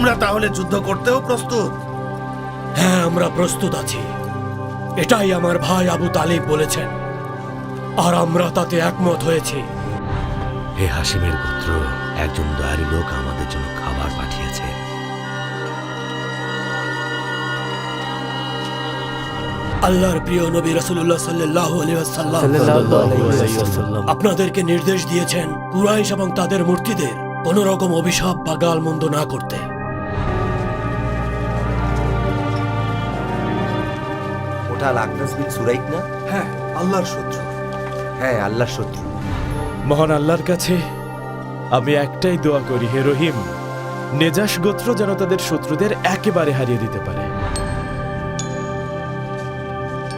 তোমরা তাহলে যুদ্ধ করতেও প্রস্তুত? হ্যাঁ আমরা প্রস্তুত আছি। এটাই আমার ভাই আবু তালিব বলেছেন। আর আমরা তাতে একমত হয়েছি। হে হাসিমের পুত্র একজন দয়ালু লোক আমাদের জন্য খাবার পাঠিয়েছে। আল্লাহর প্রিয় নবী রাসূলুল্লাহ সাল্লাল্লাহু আলাইহি ওয়াসাল্লাম। আপনাদেরকে নির্দেশ দিয়েছেন কুরাইশ এবং তাদের মূর্তিদের কোনো রকম অভিশাপ বা গালমন্দ না করতে। আল আকনাস বিন সুরাইক না? হ্যাঁ আল্লাহর শত্রু। হ্যাঁ আল্লাহর শত্রু। মহান আল্লাহর কাছে আমি একটাই দোয়া করি হে রহিম নেজাস গোত্র যেন তাদের শত্রুদের একেবারে হারিয়ে দিতে পারে।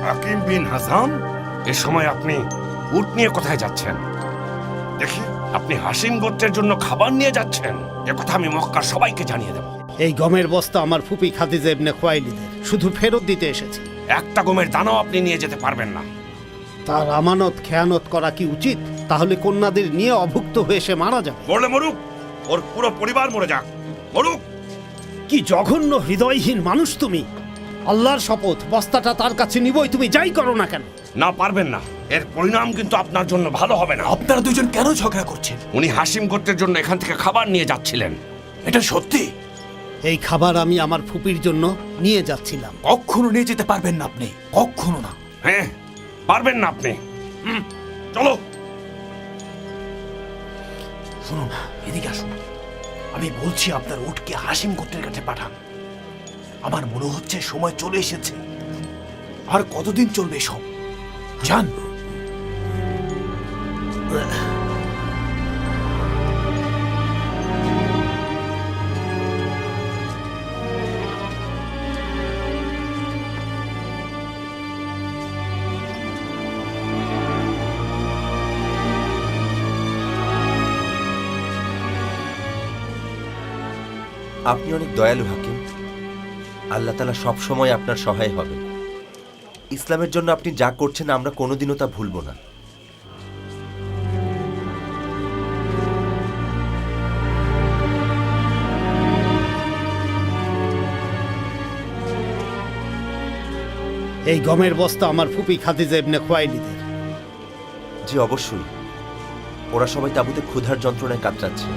হাকিম বিন হাসান এ সময় আপনি উট নিয়ে কোথায় যাচ্ছেন? দেখি আপনি হাসিম গোত্রের জন্য খাবার নিয়ে যাচ্ছেন। এ কথা আমি মক্কার সবাইকে জানিয়ে দেব। এই গমের বস্তা আমার ফুপি খাদিজা ইবনে খোয়াইলিদের শুধু ফেরত দিতে এসেছি। একটা গমের দানাও আপনি নিয়ে যেতে পারবেন না। তার আমানত খেয়ানত করা কি উচিত? তাহলে কন্যাদের নিয়ে অভুক্ত হয়ে সে মারা যাবে। মরলে মরুক ওর পুরো পরিবার মরে যাক। মরুক! কি জঘন্য হৃদয়হীন মানুষ তুমি! আল্লাহর শপথ বস্তাটা তার কাছে নিবই তুমি যাই করো না কেন? না পারবেন না। এর পরিণাম কিন্তু আপনার জন্য ভালো হবে না। আপনারা দুজন কেন ঝগড়া করছেন? উনি হাসিম গোত্রের জন্য এখান থেকে খাবার নিয়ে যাচ্ছিলেন। এটা সত্যি? এই খাবার আমি আমার ফুপির জন্য নিয়ে যাচ্ছিলাম। কখনো নিয়ে যেতে পারবেন না আপনি কখনো না। হ্যাঁ পারবেন না আপনি। হুম, চলো। শুনুন এদিকে আসুন। আমি বলছি আপনার উটকে হাসিম গোত্রের কাছে পাঠান। আমার মনে হচ্ছে সময় চলে এসেছে। আর কতদিন চলবে সব যান। আপনি অনেক দয়ালু হাকিম। আল্লাহ তালা সবসময় আপনার সহায় হবে ইসলামের জন্য আপনি যা করছেন আমরা কোনোদিনও তা ভুলব না। এই গমের বস্তা আমার ফুপি খাদিজা ইবনে খোয়াইলিদের। জি অবশ্যই। ওরা সবাই তাবুতে ক্ষুধার যন্ত্রণায় কাতরাচ্ছে।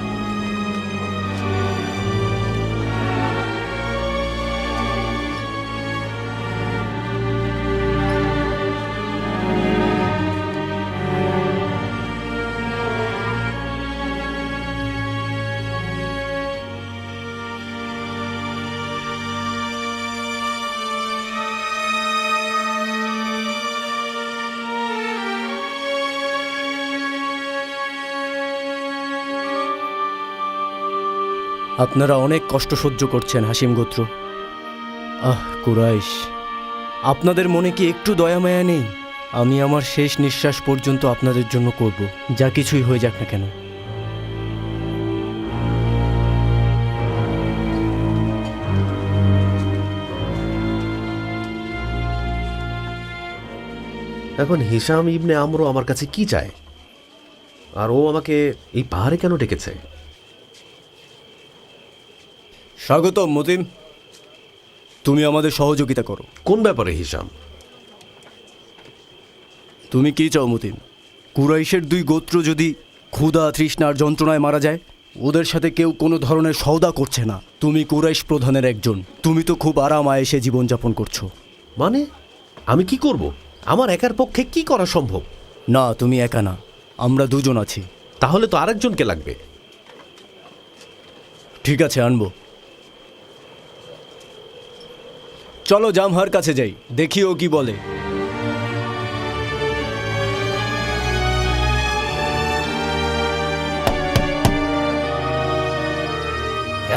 আপনারা অনেক কষ্ট সহ্য করছেন, হাসিম গোত্র। আহ, কুরাইশ, আপনাদের মনে কি একটু দয়া মায়া নেই? আমি আমার শেষ নিঃশ্বাস পর্যন্ত আপনাদের জন্য করব, যা কিছুই হয়ে যাক না কেন। এখন হিসাম ইবনে আমরও আমার কাছে কি চায়? আর ও আমাকে এই পাহাড়ে কেন ডেকেছে? স্বাগত মতিম তুমি আমাদের সহযোগিতা করো। কোন ব্যাপারে হিসাম তুমি কি চাও মতিম কুরাইশের দুই গোত্র যদি ক্ষুধা তৃষ্ণার যন্ত্রণায় মারা যায় ওদের সাথে কেউ কোনো ধরনের সওদা করছে না। তুমি কুরাইশ প্রধানের একজন। তুমি তো খুব আরাম আয়েসে জীবনযাপন করছ। মানে? আমি কি করব? আমার একার পক্ষে কি করা সম্ভব? না তুমি একা না। আমরা দুজন আছি। তাহলে তো আরেকজনকে লাগবে। ঠিক আছে আনব। চলো জামহার কাছে যাই দেখি ও কি বলে।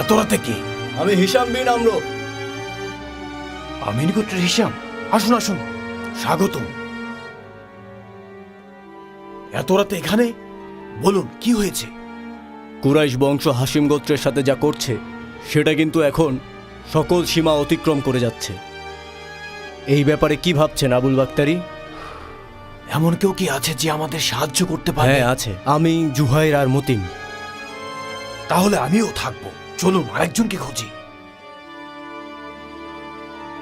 এত রাতে কি? আমি হিসাম বিন আমরো। আমিন গোত্রের হিসাম? আসুন আসুন স্বাগতম। এত রাতে এখানে? বলুন কি হয়েছে? কুরাইশ বংশ হাসিম গোত্রের সাথে যা করছে সেটা কিন্তু এখন সকল সীমা অতিক্রম করে যাচ্ছে। এই ব্যাপারে কি ভাবছেন আবুল বাক্তারি? এমন কেউ কি আছে যে আমাদের সাহায্য করতে পারে হ্যাঁ আছে। আমি জুহাইর আর মতিন। তাহলে আমিও থাকব। চলুন আরেকজনকে খুঁজি।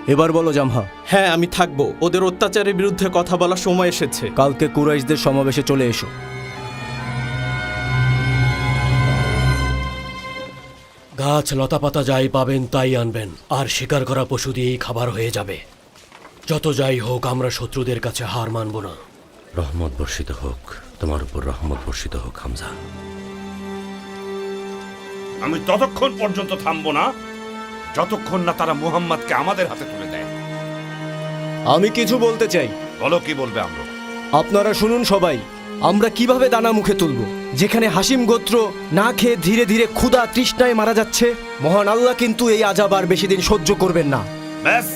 এবার বলো জামহা। হ্যাঁ আমি থাকব। ওদের অত্যাচারের বিরুদ্ধে কথা বলার সময় এসেছে। কালকে কুরাইশদের সমাবেশে চলে এসো। গাছ লতাপাতা যাই পাবেন তাই আনবেন। আর শিকার করা পশু দিয়েই খাবার হয়ে যাবে। যত যাই হোক আমরা শত্রুদের কাছে হার মানব না। রহমত বর্ষিত হোক তোমার উপর রহমত বর্ষিত হোক হামজা। আমি ততক্ষণ পর্যন্ত থামবো না যতক্ষণ না তারা মুহাম্মদকে আমাদের হাতে তুলে দেয়। আমি কিছু বলতে চাই। বলো কি বলবে আমরা? আপনারা শুনুন সবাই আমরা কীভাবে দানা মুখে তুলব? যেখানে হাসিম গোত্র না খেয়ে ধীরে ধীরে ক্ষুধা তৃষ্ণায় মারা যাচ্ছে মহান আল্লাহ কিন্তু এই আজাব আর বেশি দিন সহ্য করবেন না। ব্যাস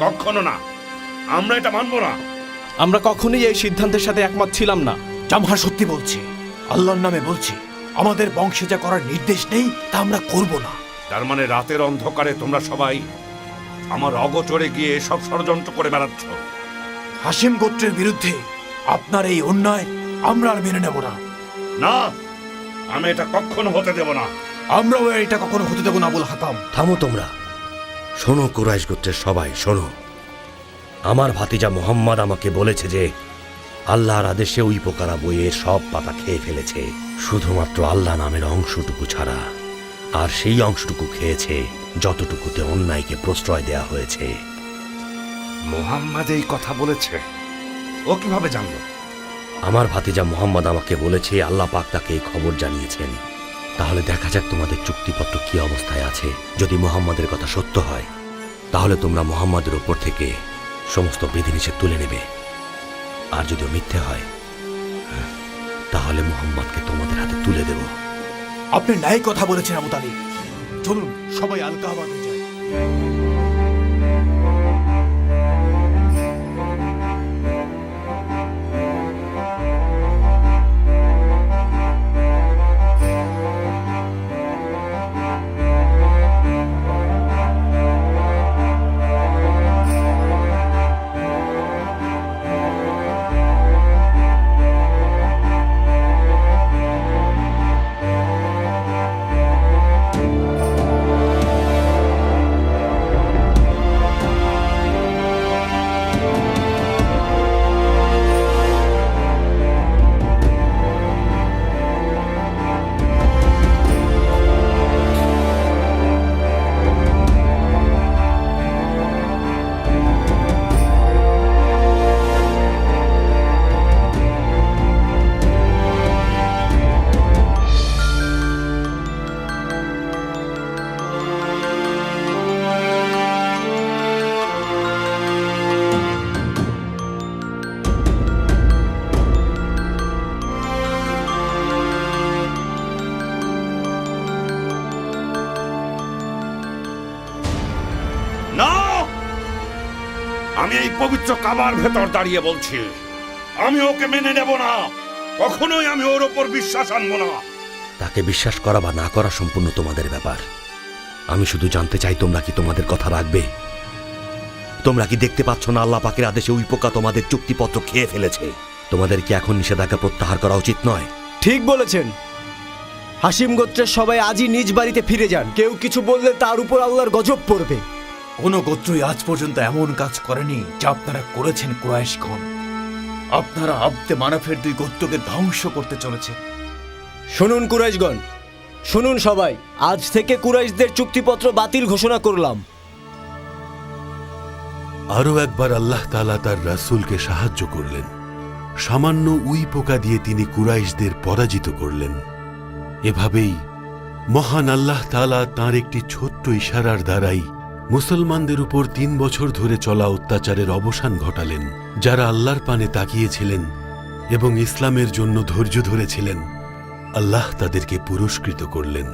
কখনো না। আমরা এটা মানবো না। আমরা কখনোই এই সিদ্ধান্তের সাথে একমত ছিলাম না। জামহা সত্যি বলছি আল্লাহর নামে বলছি আমাদের বংশে যা করার নির্দেশ নেই তা আমরা করব না। তার মানে রাতের অন্ধকারে তোমরা সবাই আমার অগোচরে গিয়ে সব ষড়যন্ত্র করে বেড়াচ্ছ। হাসিম গোত্রের বিরুদ্ধে আপনার এই অন্যায় আমরা আর মেনে নেব না। না আমি এটা কখনো হতে দেব না। আমরাও এটা কখনো হতে দেব না আবুল হাকাম। থামো তোমরা। শোনো কুরাইশ গোত্রের সবাই শোনো। আমার ভাতিজা মোহাম্মদ আমাকে বলেছে যে আল্লাহর আদেশে ওই পোকারা বইয়ের সব পাতা খেয়ে ফেলেছে। শুধুমাত্র আল্লাহ নামের অংশটুকু ছাড়া আর সেই অংশটুকু খেয়েছে যতটুকুতে অন্যায়কে প্রশ্রয় দেয়া হয়েছে। মোহাম্মদ এই কথা বলেছে। ও কীভাবে জানলো? আমার ভাতিজা মোহাম্মদ আমাকে বলেছে, আল্লাহ পাক তাকে এই খবর জানিয়েছেন। তাহলে দেখা যাক তোমাদের চুক্তিপত্র কি অবস্থায় আছে। যদি মোহাম্মদের কথা সত্য হয়, তাহলে তোমরা মোহাম্মদের ওপর থেকে সমস্ত বিধিনিষেধ তুলে নেবে। আর যদি মিথ্যে হয়, তাহলে মোহাম্মদকে তোমাদের হাতে তুলে দেব। আপনি ন্যায় কথা বলেছেন, আবু তালিব। চলুন, সবাই আলকাবাদে যাই। পবিত্র কাবার ভেতর দাঁড়িয়ে বলছি আমি ওকে মেনে নেব না। কখনোই আমি ওর ওপর বিশ্বাস আনব না। তাকে বিশ্বাস করা বা না করা সম্পূর্ণ তোমাদের ব্যাপার। আমি শুধু জানতে চাই তোমরা কি তোমাদের কথা রাখবে। তোমরা কি দেখতে পাচ্ছ না আল্লাহ পাকের আদেশে ওই পোকা তোমাদের চুক্তিপত্র খেয়ে ফেলেছে? তোমাদের কি এখন নিষেধাজ্ঞা প্রত্যাহার করা উচিত নয়? ঠিক বলেছেন। হাসিম গোত্রের সবাই আজই নিজ বাড়িতে ফিরে যান। কেউ কিছু বললে তার উপর আল্লাহর গজব পড়বে। কোনো গোত্রই আজ পর্যন্ত এমন কাজ করেনি যা আপনারা করেছেন কুরাইশ খন আপনারা আব্দে মানাফের দুই গোত্রকে ধ্বংস করতে চলেছেন শুনুন কুরাইশগণ শুনুন সবাই আজ থেকে কুরাইশদের চুক্তিপত্র বাতিল ঘোষণা করলাম। আরও একবার আল্লাহ তালা তার রাসূলকে সাহায্য করলেন। সামান্য উই পোকা দিয়ে তিনি কুরাইশদের পরাজিত করলেন। এভাবেই মহান আল্লাহ তালা তাঁর একটি ছোট্ট ইশারার দ্বারাই মুসলমানদের উপর তিন বছর ধরে চলা অত্যাচারের অবসান ঘটালেন, যারা আল্লাহর পানে তাকিয়েছিলেন এবং ইসলামের জন্য ধৈর্য ধরেছিলেন। আল্লাহ তাদেরকে পুরস্কৃত করলেন।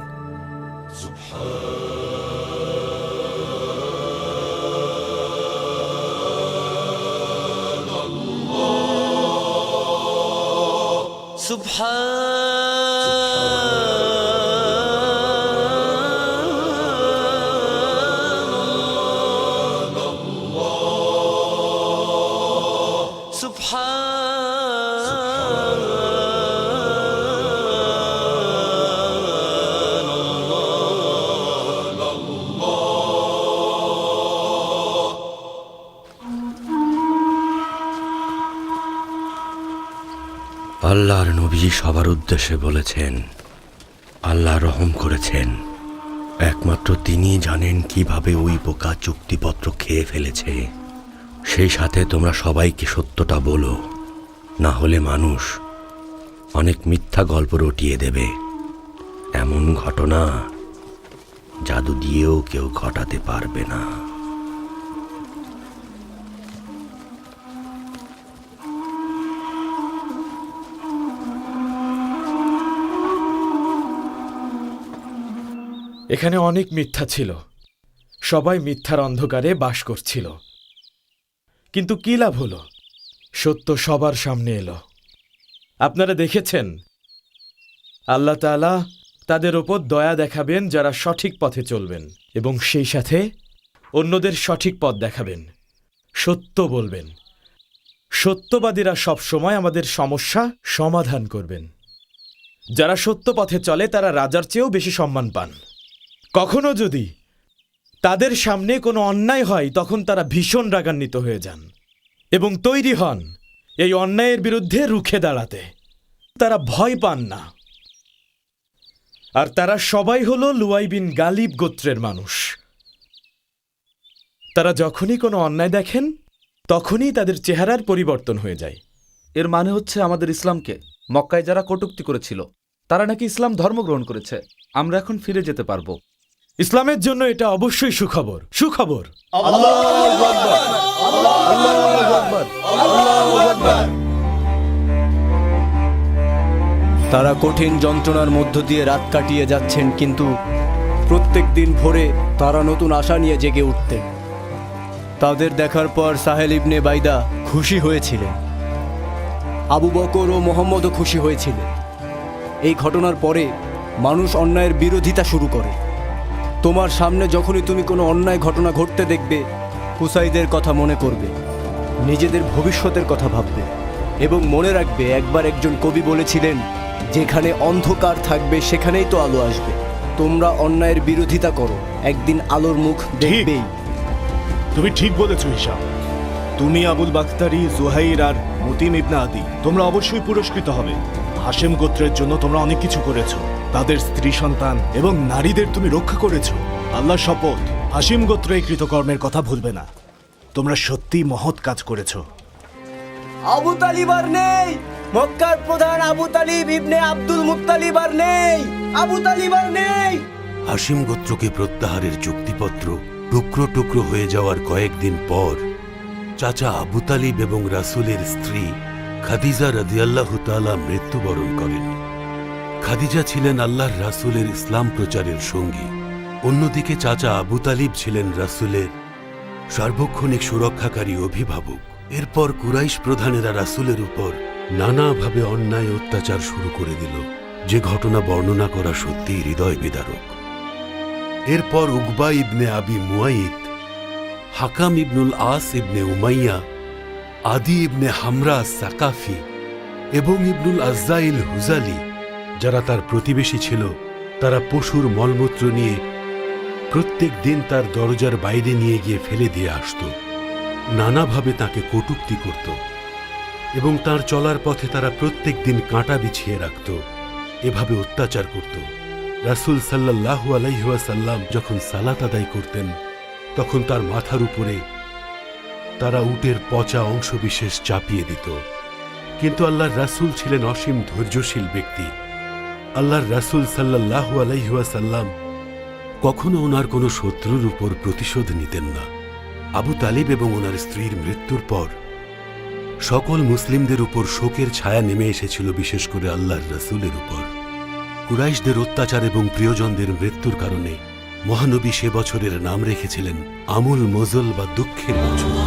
সুবহান আল্লাহর নবী সবার উদ্দেশ্যে বলেছেন, আল্লাহ রহম করেছেন। একমাত্র তিনি জানেন কীভাবে ওই পোকা চুক্তিপত্র খেয়ে ফেলেছে। সেই সাথে তোমরা সবাইকে সত্যটা বলো, না হলে মানুষ অনেক মিথ্যা গল্প রটিয়ে দেবে। এমন ঘটনা জাদু দিয়েও কেউ ঘটাতে পারবে না। এখানে অনেক মিথ্যা ছিল। সবাই মিথ্যার অন্ধকারে বাস করছিল। কিন্তু কি লাভ হলো? সত্য সবার সামনে এলো। আপনারা দেখেছেন? আল্লাহ তাআলা তাদের ওপর দয়া দেখাবেন যারা সঠিক পথে চলবেন এবং সেই সাথে অন্যদের সঠিক পথ দেখাবেন। সত্য বলবেন। সত্যবাদীরা সবসময় আমাদের সমস্যা সমাধান করবেন। যারা সত্য পথে চলে তারা রাজার চেয়েও বেশি সম্মান পান। কখনো যদি তাদের সামনে কোনো অন্যায় হয়, তখন তারা ভীষণ রাগান্বিত হয়ে যান এবং তৈরি হন এই অন্যায়ের বিরুদ্ধে রুখে দাঁড়াতে। তারা ভয় পান না। আর তারা সবাই হলো লুয়াই বিন গালিব গোত্রের মানুষ। তারা যখনই কোনো অন্যায় দেখেন, তখনই তাদের চেহারার পরিবর্তন হয়ে যায়। এর মানে হচ্ছে আমাদের ইসলামকে মক্কায় যারা কটূক্তি করেছিল, তারা নাকি ইসলাম ধর্ম গ্রহণ করেছে, আমরা এখন ফিরে যেতে পারব। ইসলামের জন্য এটা অবশ্যই সুখবর। সুখবর। তারা কঠিন যন্ত্রণার মধ্য দিয়ে রাত কাটিয়ে যাচ্ছেন, কিন্তু প্রত্যেক দিন ভোরে তারা নতুন আশা নিয়ে জেগে উঠতেন। তাদের দেখার পর সাহেল ইবনে বাইদা খুশি হয়েছিলেন। আবু বকর ও মোহাম্মদও খুশি হয়েছিলেন। এই ঘটনার পরে মানুষ অন্যায়ের বিরোধিতা শুরু করে। তোমার সামনে যখনই তুমি কোনো অন্যায় ঘটনা ঘটতে দেখবে হুসাইদের কথা মনে করবে নিজেদের ভবিষ্যতের কথা ভাববে এবং মনে রাখবে একবার একজন কবি বলেছিলেন যেখানে অন্ধকার থাকবে সেখানেই তো আলো আসবে। তোমরা অন্যায়ের বিরোধিতা করো একদিন আলোর মুখ দেখবেই। তুমি ঠিক বলেছ হিসাব তুমি আবুল বাখতারি জুহাইর আর মতিম ইবনা আদি তোমরা অবশ্যই পুরস্কৃত হবে। হাশেম গোত্রের জন্য তোমরা অনেক কিছু করেছ। তাদের স্ত্রী সন্তান এবং নারীদের তুমি রক্ষা করেছ। আল্লাহ শপথ। হাসিম গোত্র এই কৃতকর্মের কথা ভুলবে না। তোমরা সত্যি মহৎ কাজ করেছ। আবু তালিব আর নেই। মক্কার প্রধান Abu Talib ibn Abdul Muttalib আর নেই। আবু তালিব আর নেই। হাসিম গোত্রকে প্রত্যাহারের চুক্তিপত্র টুকরো টুকরো হয়ে যাওয়ার কয়েকদিন পর চাচা আবু তালিব এবং রাসুলের স্ত্রী খাদিজা রাদিয়াল্লাহু তাআলা মৃত্যুবরণ করেন। খাদিজা ছিলেন আল্লাহর রাসূলের ইসলাম প্রচারের সঙ্গী। অন্যদিকে চাচা আবু তালিব ছিলেন রাসূলের সার্বক্ষণিক সুরক্ষাকারী অভিভাবক। এরপর কুরাইশ প্রধানেরা রাসূলের উপর নানাভাবে অন্যায় অত্যাচার শুরু করে দিল। যে ঘটনা বর্ণনা করা সত্যিই হৃদয় বিদারক। এরপর উকবা ইবনে আবি মুয়াইদ হাকাম ইবনুল আস ইবনে উমাইয়া আদি ইবনে হামরা সাকাফি এবং ইবনুল আজ্জাইল হুজালি, যারা তার প্রতিবেশী ছিল, তারা পশুর মলমূত্র নিয়ে প্রত্যেক দিন তার দরজার বাইরে নিয়ে গিয়ে ফেলে দিয়ে আসত, নানাভাবে তাকে কটূক্তি করত এবং তার চলার পথে তারা প্রত্যেক দিন কাঁটা বিছিয়ে রাখত, এভাবে অত্যাচার করত। রাসূল সাল্লাল্লাহু আলাইহাসাল্লাম যখন সালাত আদায় করতেন, তখন তার মাথার উপরে তারা উটের পচা অংশবিশেষ চাপিয়ে দিত। কিন্তু আল্লাহর রাসূল ছিলেন অসীম ধৈর্যশীল ব্যক্তি। আল্লাহর রাসূল সাল্লাল্লাহু আলাইহাসাল্লাম কখনো ওনার কোনো শত্রুর উপর প্রতিশোধ নিতেন না। আবু তালিব এবং ওনার স্ত্রীর মৃত্যুর পর সকল মুসলিমদের উপর শোকের ছায়া নেমে এসেছিল বিশেষ করে আল্লাহর রসুলের উপর। কুরাইশদের অত্যাচার এবং প্রিয়জনদের মৃত্যুর কারণে মহানবী সে বছরের নাম রেখেছিলেন আমুল মজল বা দুঃখের বছর।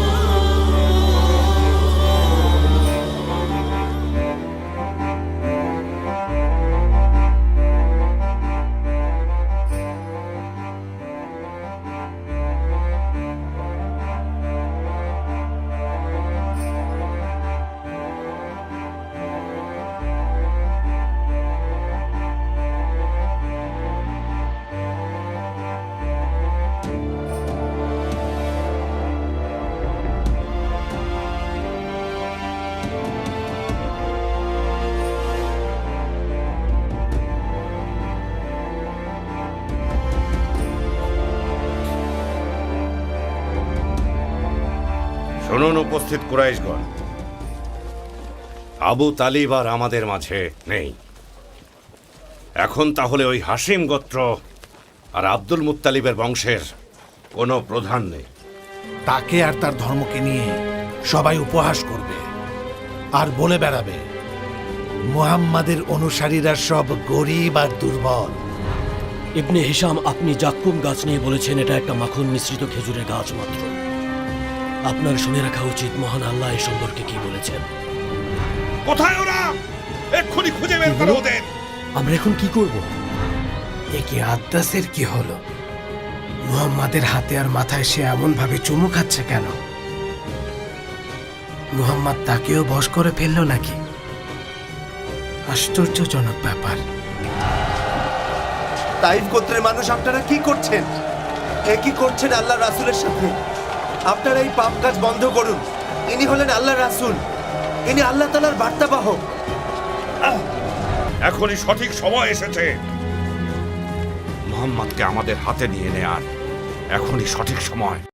শুনুন উপস্থিত কুরাইশগণ। আবু তালিব আর আমাদের মাঝে নেই। এখন তাহলে ওই হাসিম গোত্র আর আব্দুল মুত্তালিবের বংশের কোনো প্রধান নেই। তাকে আর তার ধর্মকে নিয়ে সবাই উপহাস করবে আর বলে বেড়াবে মুহাম্মাদের অনুসারীরা সব গরিব আর দুর্বল। ইবনে হিসাম আপনি জাক্কুম গাছ নিয়ে বলেছেন এটা একটা মাখন মিশ্রিত খেজুরের গাছ মাত্র। আপনার শুনে রাখা উচিত মহান আল্লাহ এ সম্পর্কে কি বলেছেন। কোথায় ওরা? এক্ষুনি খুঁজে বের করো ওদের। আমরা এখন কি করব? একে আদ্দাসের কি হলো? মুহাম্মাদের হাতে আর মাথায় সে এমন ভাবে চুমু খাচ্ছে কেন? মুহাম্মদ তাকেও বশ করে ফেলল নাকি? আশ্চর্যজনক ব্যাপার। তাইফ গোত্রের মানুষ আপনারা কি করছেন? এ কি করছেন আল্লাহ রাসুলের সাথে? আপনারা এই পাপ কাজ বন্ধ করুন। ইনি হলেন আল্লাহ রাসুল। ইনি আল্লাহ তালার বার্তাবাহক। এখনই সঠিক সময় এসেছে। মোহাম্মদকে আমাদের হাতে নিয়ে নেয়ার। এখনই সঠিক সময়।